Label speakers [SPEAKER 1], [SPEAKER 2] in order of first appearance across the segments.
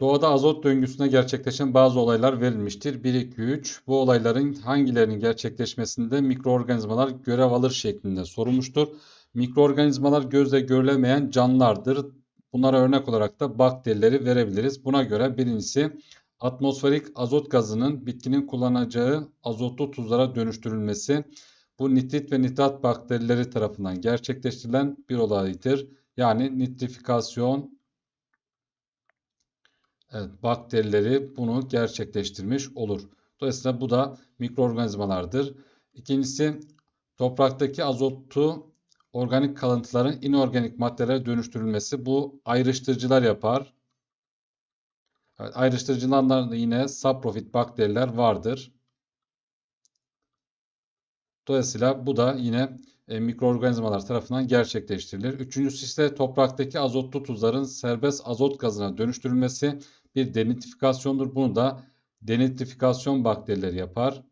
[SPEAKER 1] Doğada azot döngüsünde gerçekleşen bazı olaylar verilmiştir. 1, 2, 3. Bu olayların hangilerinin gerçekleşmesinde mikroorganizmalar görev alır şeklinde sorulmuştur. Mikroorganizmalar gözle görülemeyen canlılardır. Bunlara örnek olarak da bakterileri verebiliriz. Buna göre birincisi atmosferik azot gazının bitkinin kullanacağı azotlu tuzlara dönüştürülmesi. Bu nitrit ve nitrat bakterileri tarafından gerçekleştirilen bir olaydır. Yani nitrifikasyon bakterileri bunu gerçekleştirmiş olur. Dolayısıyla bu da mikroorganizmalardır. İkincisi topraktaki azotu organik kalıntıların inorganik maddelere dönüştürülmesi. Bu ayrıştırıcılar yapar. Evet, ayrıştırıcılardan da yine saprofit bakteriler vardır. Dolayısıyla bu da yine e, mikroorganizmalar tarafından gerçekleştirilir. Üçüncüsü ise topraktaki azotlu tuzların serbest azot gazına dönüştürülmesi bir denitrifikasyondur. Bunu da denitrifikasyon bakterileri yapar.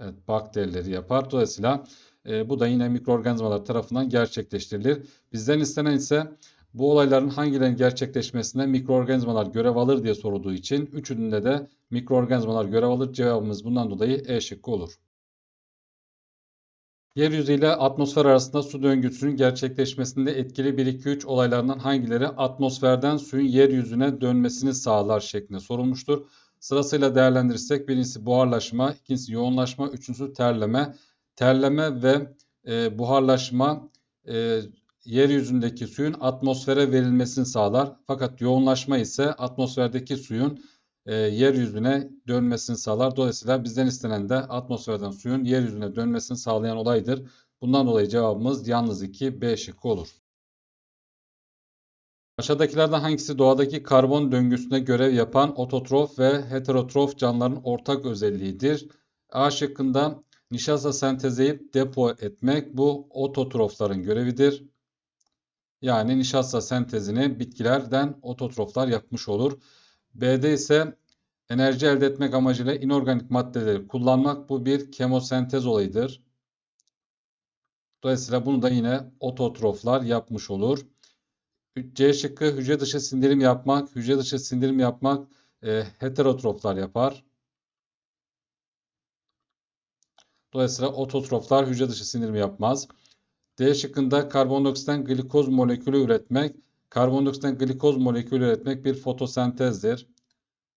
[SPEAKER 1] Evet, bakterileri yapar. Dolayısıyla e, bu da yine mikroorganizmalar tarafından gerçekleştirilir. Bizden istenen ise bu olayların hangilerinin gerçekleşmesine mikroorganizmalar görev alır diye sorulduğu için üçünde de mikroorganizmalar görev alır. Cevabımız bundan dolayı E şıkkı olur. Yeryüzü ile atmosfer arasında su döngüsünün gerçekleşmesinde etkili 1-2-3 olaylarından hangileri atmosferden suyun yeryüzüne dönmesini sağlar şeklinde sorulmuştur. Sırasıyla değerlendirirsek birincisi buharlaşma, ikincisi yoğunlaşma, üçüncüsü terleme. Terleme ve e, buharlaşma e, yeryüzündeki suyun atmosfere verilmesini sağlar. Fakat yoğunlaşma ise atmosferdeki suyun e, yeryüzüne dönmesini sağlar. Dolayısıyla bizden istenen de atmosferden suyun yeryüzüne dönmesini sağlayan olaydır. Bundan dolayı cevabımız yalnız 2 B şıkkı olur. Aşağıdakilerden hangisi doğadaki karbon döngüsünde görev yapan ototrof ve heterotrof canlıların ortak özelliğidir? A şıkkında nişasta sentezleyip depo etmek bu ototrofların görevidir. Yani nişasta sentezini bitkilerden ototroflar yapmış olur. B'de ise enerji elde etmek amacıyla inorganik maddeleri kullanmak bu bir kemosentez olayıdır. Dolayısıyla bunu da yine ototroflar yapmış olur. C şıkkı hücre dışı sindirim yapmak, hücre dışı sindirim yapmak e, heterotroflar yapar. Dolayısıyla ototroflar hücre dışı sindirim yapmaz. D şıkkında karbondioksitten glikoz molekülü üretmek. Karbondioksitten glikoz molekülü üretmek bir fotosentezdir.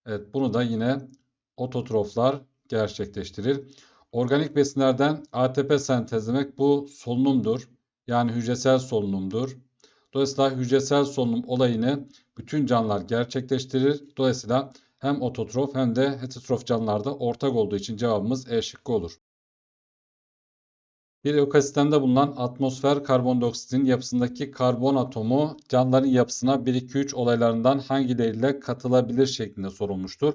[SPEAKER 1] Evet bunu da yine ototroflar gerçekleştirir. Organik besinlerden ATP sentezlemek bu solunumdur. Yani hücresel solunumdur. Dolayısıyla hücresel solunum olayını bütün canlılar gerçekleştirir. Dolayısıyla hem ototrof hem de heterotrof canlılarda ortak olduğu için cevabımız E şıkkı olur. Bir ekosistemde bulunan atmosfer karbondioksitin yapısındaki karbon atomu canlıların yapısına 1-2-3 olaylarından hangileriyle katılabilir şeklinde sorulmuştur.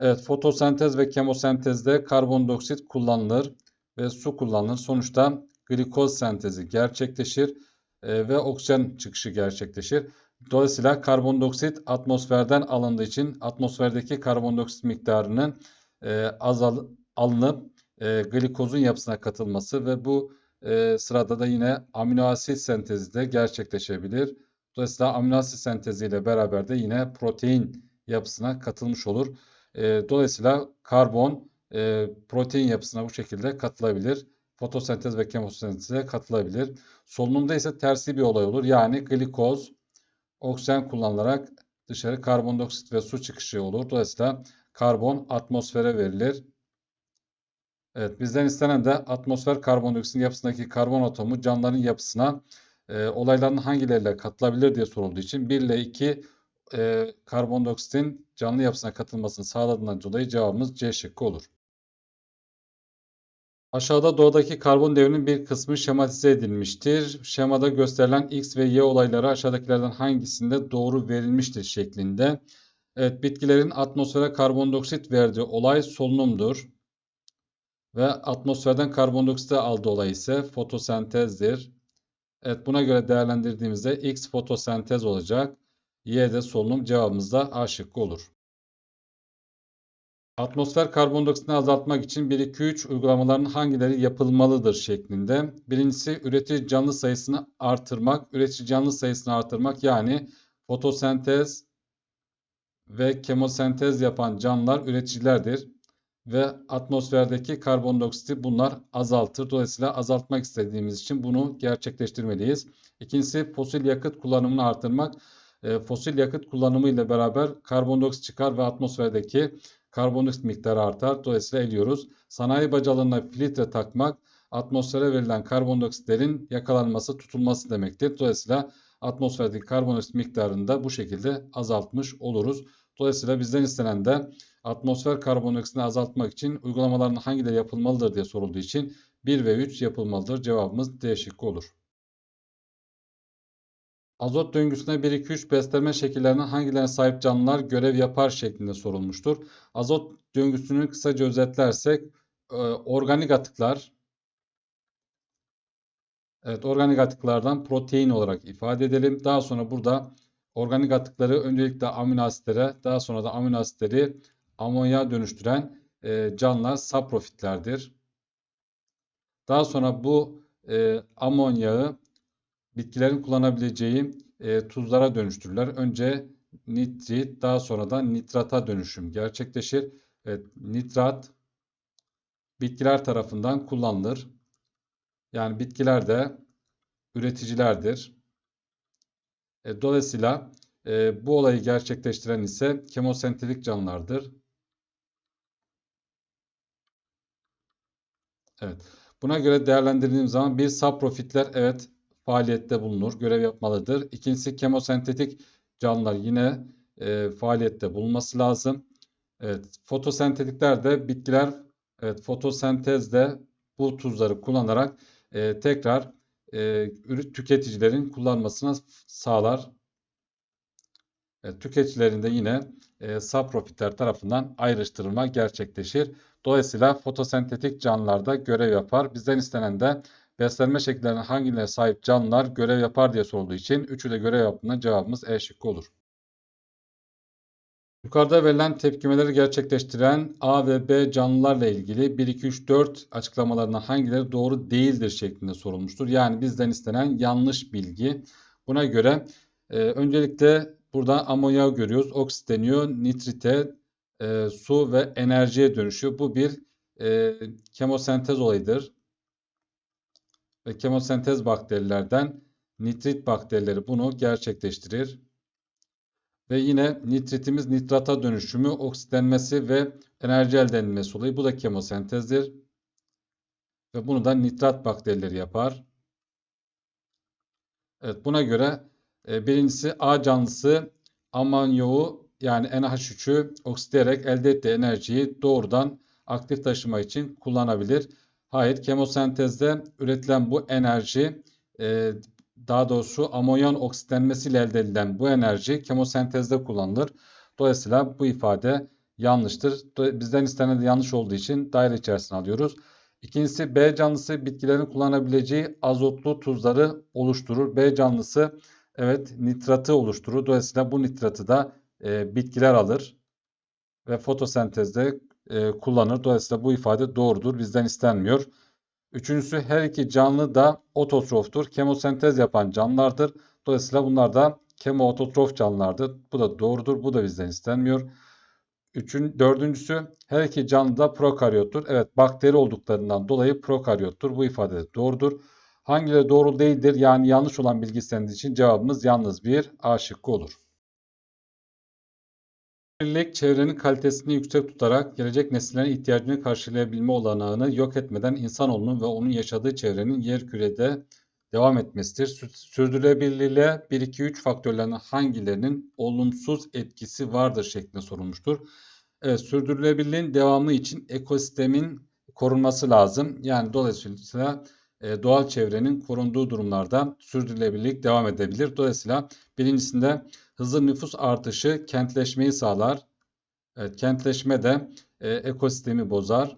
[SPEAKER 1] Evet, fotosentez ve kemosentezde karbondioksit kullanılır ve su kullanılır. Sonuçta glikoz sentezi gerçekleşir e, ve oksijen çıkışı gerçekleşir. Dolayısıyla karbondioksit atmosferden alındığı için atmosferdeki karbondioksit miktarının e, azal alınıp e, glikozun yapısına katılması ve bu e, sırada da yine amino asit sentezi de gerçekleşebilir. Dolayısıyla amino asit senteziyle beraber de yine protein yapısına katılmış olur. E, dolayısıyla karbon e, protein yapısına bu şekilde katılabilir. Fotosentez ve kemosenteze katılabilir. Solunumda ise tersi bir olay olur. Yani glikoz oksijen kullanılarak dışarı karbondioksit ve su çıkışı olur. Dolayısıyla karbon atmosfere verilir. Evet, bizden istenen de atmosfer karbondioksitin yapısındaki karbon atomu canlıların yapısına e, olayların hangileriyle katılabilir diye sorulduğu için 1 ile 2 e, karbondioksitin canlı yapısına katılmasını sağladığından dolayı cevabımız C şıkkı olur. Aşağıda doğadaki karbon devrinin bir kısmı şematize edilmiştir. Şemada gösterilen X ve Y olayları aşağıdakilerden hangisinde doğru verilmiştir şeklinde. Evet, bitkilerin atmosfere karbondioksit verdiği olay solunumdur. Ve atmosferden karbondioksit aldığı olay ise fotosentezdir. Evet buna göre değerlendirdiğimizde X fotosentez olacak. Y de solunum cevabımız da A şıkkı olur. Atmosfer karbondioksitini azaltmak için 1-2-3 uygulamaların hangileri yapılmalıdır şeklinde. Birincisi üretici canlı sayısını artırmak. Üretici canlı sayısını artırmak yani fotosentez ve kemosentez yapan canlılar üreticilerdir. Ve atmosferdeki karbondioksiti bunlar azaltır. Dolayısıyla azaltmak istediğimiz için bunu gerçekleştirmeliyiz. İkincisi fosil yakıt kullanımını artırmak. E, fosil yakıt kullanımı ile beraber karbondioksit çıkar ve atmosferdeki karbondioksit miktarı artar. Dolayısıyla eliyoruz. Sanayi bacalarına filtre takmak atmosfere verilen karbondioksitlerin yakalanması, tutulması demektir. Dolayısıyla atmosferdeki karbondioksit miktarını da bu şekilde azaltmış oluruz. Dolayısıyla bizden istenen de atmosfer karbondioksitini azaltmak için uygulamaların hangileri yapılmalıdır diye sorulduğu için 1 ve 3 yapılmalıdır. Cevabımız D şıkkı olur. Azot döngüsüne 1-2-3 beslenme şekillerine hangilerine sahip canlılar görev yapar şeklinde sorulmuştur. Azot döngüsünü kısaca özetlersek e, organik atıklar, evet organik atıklardan protein olarak ifade edelim. Daha sonra burada organik atıkları öncelikle amino asitlere, daha sonra da amino asitleri amonya dönüştüren e, canlılar saprofitlerdir. Daha sonra bu e, amonyağı bitkilerin kullanabileceği e, tuzlara dönüştürürler. Önce nitrit daha sonra da nitrata dönüşüm gerçekleşir. Evet, nitrat bitkiler tarafından kullanılır. Yani bitkiler de üreticilerdir. E, dolayısıyla e, bu olayı gerçekleştiren ise kemosentetik canlılardır. Evet. Buna göre değerlendirdiğim zaman bir saprofitler evet faaliyette bulunur, görev yapmalıdır. İkincisi kemosentetik canlılar yine e, faaliyette bulunması lazım. Evet, fotosentetikler de bitkiler evet, fotosentezde bu tuzları kullanarak e, tekrar e, tüketicilerin kullanmasına sağlar. Evet, tüketicilerin de yine e, saprofitler tarafından ayrıştırılma gerçekleşir. Dolayısıyla fotosentetik canlılarda görev yapar. Bizden istenen de beslenme şekillerine hangilerine sahip canlılar görev yapar diye sorulduğu için üçü de görev yaptığında cevabımız E şıkkı olur. Yukarıda verilen tepkimeleri gerçekleştiren A ve B canlılarla ilgili 1, 2, 3, 4 açıklamalarından hangileri doğru değildir şeklinde sorulmuştur. Yani bizden istenen yanlış bilgi. Buna göre e, öncelikle burada amonyağı görüyoruz. Oksitleniyor, nitrite, e, su ve enerjiye dönüşüyor. Bu bir e, kemosentez olayıdır ve kemosentez bakterilerden nitrit bakterileri bunu gerçekleştirir. Ve yine nitritimiz nitrata dönüşümü, oksitlenmesi ve enerji elde edilmesi olayı. Bu da kemosentezdir. Ve bunu da nitrat bakterileri yapar. Evet buna göre birincisi A canlısı amonyoğu yani NH3'ü oksitleyerek elde ettiği enerjiyi doğrudan aktif taşıma için kullanabilir. Hayır, kemosentezde üretilen bu enerji e, daha doğrusu amonyan oksitlenmesiyle elde edilen bu enerji kemosentezde kullanılır. Dolayısıyla bu ifade yanlıştır. Bizden istenen de yanlış olduğu için daire içerisine alıyoruz. İkincisi B canlısı bitkilerin kullanabileceği azotlu tuzları oluşturur. B canlısı evet nitratı oluşturur. Dolayısıyla bu nitratı da e, bitkiler alır ve fotosentezde e, kullanır. Dolayısıyla bu ifade doğrudur. Bizden istenmiyor. Üçüncüsü her iki canlı da ototroftur. Kemosentez yapan canlılardır. Dolayısıyla bunlar da kemoototrof canlılardır. Bu da doğrudur. Bu da bizden istenmiyor. Üçün, dördüncüsü her iki canlı da prokaryottur. Evet bakteri olduklarından dolayı prokaryottur. Bu ifade de doğrudur. Hangileri doğru değildir yani yanlış olan bilgi istendiği için cevabımız yalnız bir A şıkkı olur. Sürdürülebilirlik çevrenin kalitesini yüksek tutarak gelecek nesillerin ihtiyacını karşılayabilme olanağını yok etmeden insanoğlunun ve onun yaşadığı çevrenin yer kürede devam etmesidir. Sürdürülebilirliğe 1-2-3 faktörlerinin hangilerinin olumsuz etkisi vardır şeklinde sorulmuştur. Evet, sürdürülebilirliğin devamı için ekosistemin korunması lazım. Yani dolayısıyla doğal çevrenin korunduğu durumlarda sürdürülebilirlik devam edebilir. Dolayısıyla birincisinde hızlı nüfus artışı kentleşmeyi sağlar. Evet, kentleşme de e, ekosistemi bozar.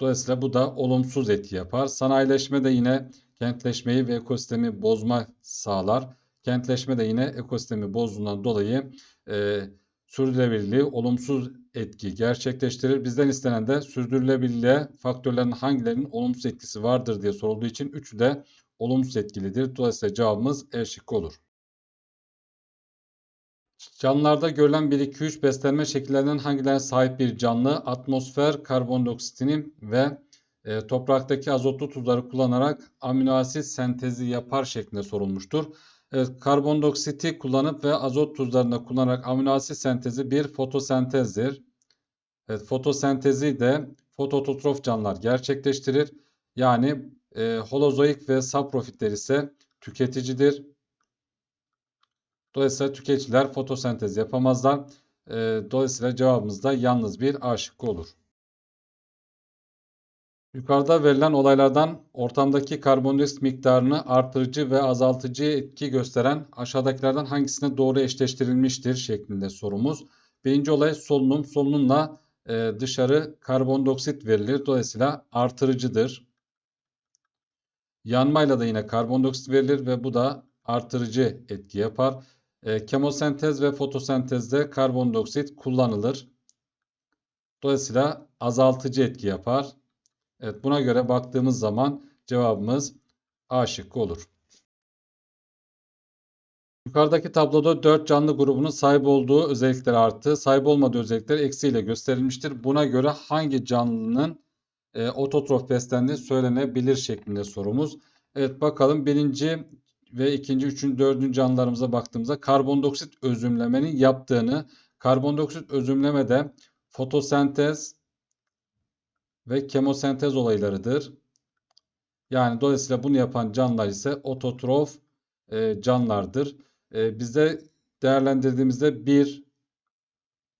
[SPEAKER 1] Dolayısıyla bu da olumsuz etki yapar. Sanayileşme de yine kentleşmeyi ve ekosistemi bozma sağlar. Kentleşme de yine ekosistemi bozduğundan dolayı e, sürdürülebilirliği olumsuz etki gerçekleştirir. Bizden istenen de sürdürülebilirliğe faktörlerin hangilerinin olumsuz etkisi vardır diye sorulduğu için üçü de olumsuz etkilidir. Dolayısıyla cevabımız E şıkkı olur. Canlılarda görülen 1, 2, 3 beslenme şekillerinden hangilerine sahip bir canlı atmosfer karbondioksitini ve e, topraktaki azotlu tuzları kullanarak amino asit sentezi yapar şeklinde sorulmuştur. Evet, karbondioksiti kullanıp ve azot tuzlarını kullanarak amino asit sentezi bir fotosentezdir. Evet, fotosentezi de fototrof canlılar gerçekleştirir. Yani e, holozoik ve saprofitler ise tüketicidir. Dolayısıyla tüketiciler fotosentez yapamazlar. E, dolayısıyla cevabımız da yalnız bir A şıkkı olur. Yukarıda verilen olaylardan ortamdaki karbondioksit miktarını artırıcı ve azaltıcı etki gösteren aşağıdakilerden hangisine doğru eşleştirilmiştir şeklinde sorumuz. Birinci olay solunum. Solunumla e, dışarı karbondioksit verilir. Dolayısıyla artırıcıdır. Yanmayla da yine karbondioksit verilir ve bu da artırıcı etki yapar. E, kemosentez ve fotosentezde karbondioksit kullanılır. Dolayısıyla azaltıcı etki yapar. Evet buna göre baktığımız zaman cevabımız A şıkkı olur. Yukarıdaki tabloda 4 canlı grubunun sahip olduğu özellikler artı, sahip olmadığı özellikler eksi ile gösterilmiştir. Buna göre hangi canlının e, ototrof beslendiği söylenebilir şeklinde sorumuz. Evet bakalım birinci ve ikinci, üçüncü, dördüncü canlılarımıza baktığımızda karbondioksit özümlemenin yaptığını, karbondioksit özümlemede fotosentez ve kemosentez olaylarıdır. Yani dolayısıyla bunu yapan canlılar ise ototrof e, canlılardır. E, bizde değerlendirdiğimizde 1,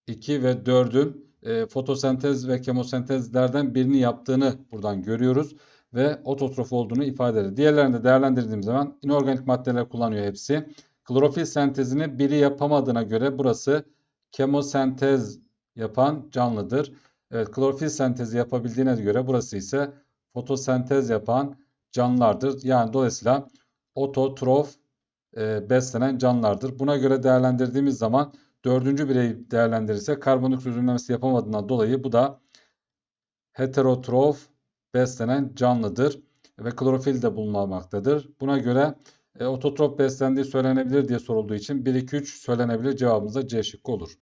[SPEAKER 1] 2 ve 4'ün e, fotosentez ve kemosentezlerden birini yaptığını buradan görüyoruz ve ototrof olduğunu ifade eder. Diğerlerini de değerlendirdiğimiz zaman inorganik maddeler kullanıyor hepsi. Klorofil sentezini biri yapamadığına göre burası kemosentez yapan canlıdır. Evet, klorofil sentezi yapabildiğine göre burası ise fotosentez yapan canlılardır. Yani dolayısıyla ototrof e, beslenen canlılardır. Buna göre değerlendirdiğimiz zaman dördüncü bireyi değerlendirirse karbondioksit üzümlemesi yapamadığından dolayı bu da heterotrof beslenen canlıdır ve klorofil de bulunmaktadır. Buna göre e, ototrop beslendiği söylenebilir diye sorulduğu için 1 2 3 söylenebilir cevabımız da C şıkkı olur.